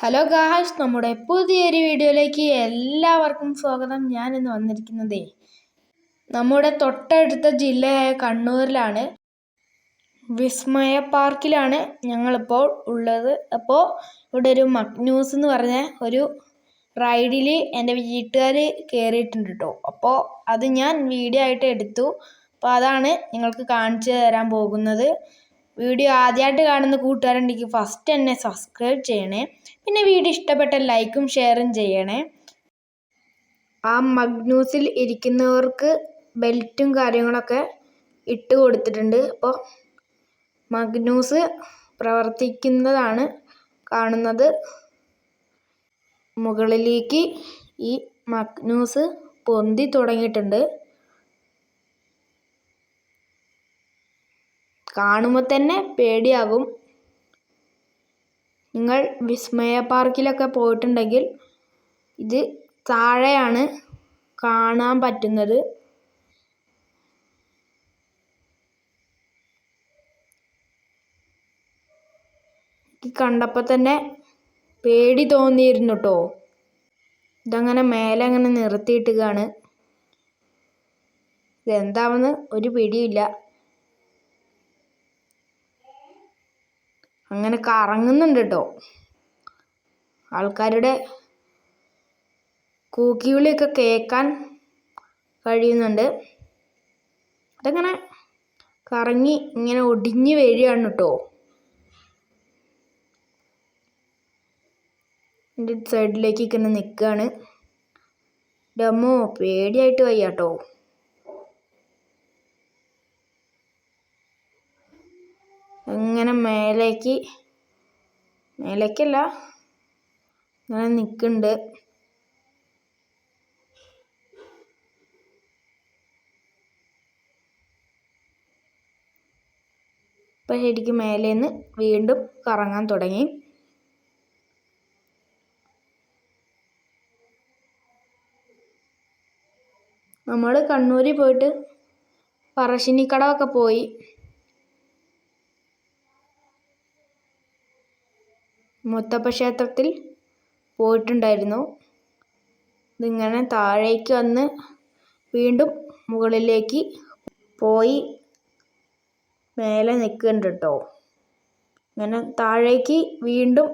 Hello guys നമ്മുടെ പുതിയൊരു വീഡിയോയിലേക്ക് എല്ലാവർക്കും സ്വാഗതം. ഞാൻ ഇന്ന് വന്നിരിക്കുന്നതേ നമ്മുടെ തൊട്ടടുത്ത ജില്ലയായ കണ്ണൂരിലാണ്. വിസ്മയ പാർക്കിലാണ് ഞങ്ങളിപ്പോൾ ഉള്ളത്. അപ്പോൾ ഇവിടെ ഒരു മഗ്നൂസ് എന്ന് പറഞ്ഞ ഒരു റൈഡിൽ എന്റെ വീട്ടുകാർ കയറിയിട്ടുണ്ട് കേട്ടോ. അപ്പോൾ അത് ഞാൻ വീഡിയോ ആയിട്ട് എടുത്തു. അപ്പോൾ അതാണ് നിങ്ങൾക്ക് കാണിച്ചു തരാൻ പോകുന്നത്. വീഡിയോ ആദ്യമായിട്ട് കാണുന്ന കൂട്ടുകാരുണ്ടെങ്കിൽ ഫസ്റ്റ് തന്നെ സബ്സ്ക്രൈബ് ചെയ്യണേ. പിന്നെ വീഡിയോ ഇഷ്ടപ്പെട്ട ലൈക്കും ഷെയറും ചെയ്യണേ. ആ മഗ്നൂസിൽ ഇരിക്കുന്നവർക്ക് ബെൽറ്റും കാര്യങ്ങളൊക്കെ ഇട്ട് കൊടുത്തിട്ടുണ്ട്. അപ്പോൾ മഗ്നൂസ് പ്രവർത്തിക്കുന്നതാണ് കാണുന്നത്. മുകളിലേക്ക് ഈ മഗ്നൂസ് പൊന്തി തുടങ്ങിയിട്ടുണ്ട്. കാണുമ്പോൾ തന്നെ പേടിയാകും നിങ്ങൾ വിസ്മയ പാർക്കിലൊക്കെ പോയിട്ടുണ്ടെങ്കിൽ ഇത് താഴെയാണ് കാണാൻ പറ്റുന്നത്. കണ്ടപ്പോൾ തന്നെ പേടി തോന്നിയിരുന്നു കേട്ടോ ഇതങ്ങനെ മേലെ അങ്ങനെ നിർത്തിയിട്ടുകയാണ് ഇതെന്താവെന്ന് ഒരു പിടിയില്ല അങ്ങനെ കറങ്ങുന്നുണ്ട് കേട്ടോ ആൾക്കാരുടെ കൂക്കിവിളിയൊക്കെ കേൾക്കാൻ കഴിയുന്നുണ്ട്. അതങ്ങനെ കറങ്ങി ഇങ്ങനെ ഒടിഞ്ഞു വരികയാണ് കേട്ടോ എന്റെ സൈഡിലേക്ക് ഇങ്ങനെ നിൽക്കുകയാണ്. ഡമ്മോ പേടിയായിട്ട് വയ്യ കേട്ടോ ഇങ്ങനെ മേലേക്ക് മേലേക്കല്ല ഇങ്ങനെ നിൽക്കുന്നുണ്ട് ഇപ്പം ശരിക്കും മേലേന്ന് വീണ്ടും കറങ്ങാൻ തുടങ്ങി. നമ്മൾ കണ്ണൂരിൽ പോയിട്ട് പറശ്ശിനിക്കടവൊക്കെ പോയി. മുത്തപ്പ ക്ഷേത്രത്തിൽ പോയിട്ടുണ്ടായിരുന്നു. ഇതിങ്ങനെ താഴേക്ക് വന്ന് വീണ്ടും മുകളിലേക്ക് പോയി മേലെ നിൽക്കുന്നുണ്ട് കേട്ടോ. ഇങ്ങനെ താഴേക്ക് വീണ്ടും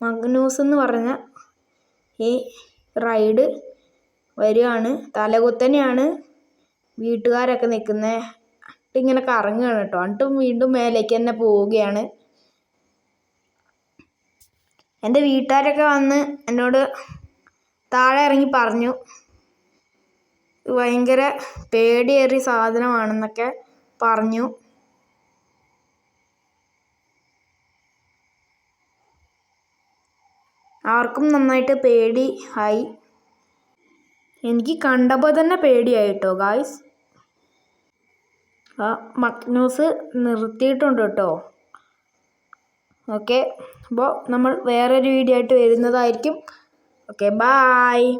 മഗ്നൂസ് എന്ന് പറഞ്ഞ ഈ റൈഡ് വരികയാണ്. തലകുത്തനെയാണ് വീട്ടുകാരൊക്കെ നിൽക്കുന്നത്. ഇങ്ങനെ കറങ്ങുകയാണ് കേട്ടോ. എന്നിട്ടും വീണ്ടും മേലേക്ക് തന്നെ പോവുകയാണ്. എന്റെ വീട്ടുകാരൊക്കെ വന്ന് എന്നോട് താഴെ ഇറങ്ങി പറഞ്ഞു ഭയങ്കര പേടിയേറിയ സാധനമാണെന്നൊക്കെ പറഞ്ഞു. ആർക്കും നന്നായിട്ട് പേടി ആയി. എനിക്ക് കണ്ടപ്പോൾ തന്നെ പേടിയായിട്ടോ ഗായ്സ് ആ മക്നൂസ് നിർത്തിയിട്ടുണ്ട് കേട്ടോ ഓക്കെ. അപ്പോൾ നമ്മൾ വേറൊരു വീഡിയോ ആയിട്ട് വരുന്നതായിരിക്കും. Okay bye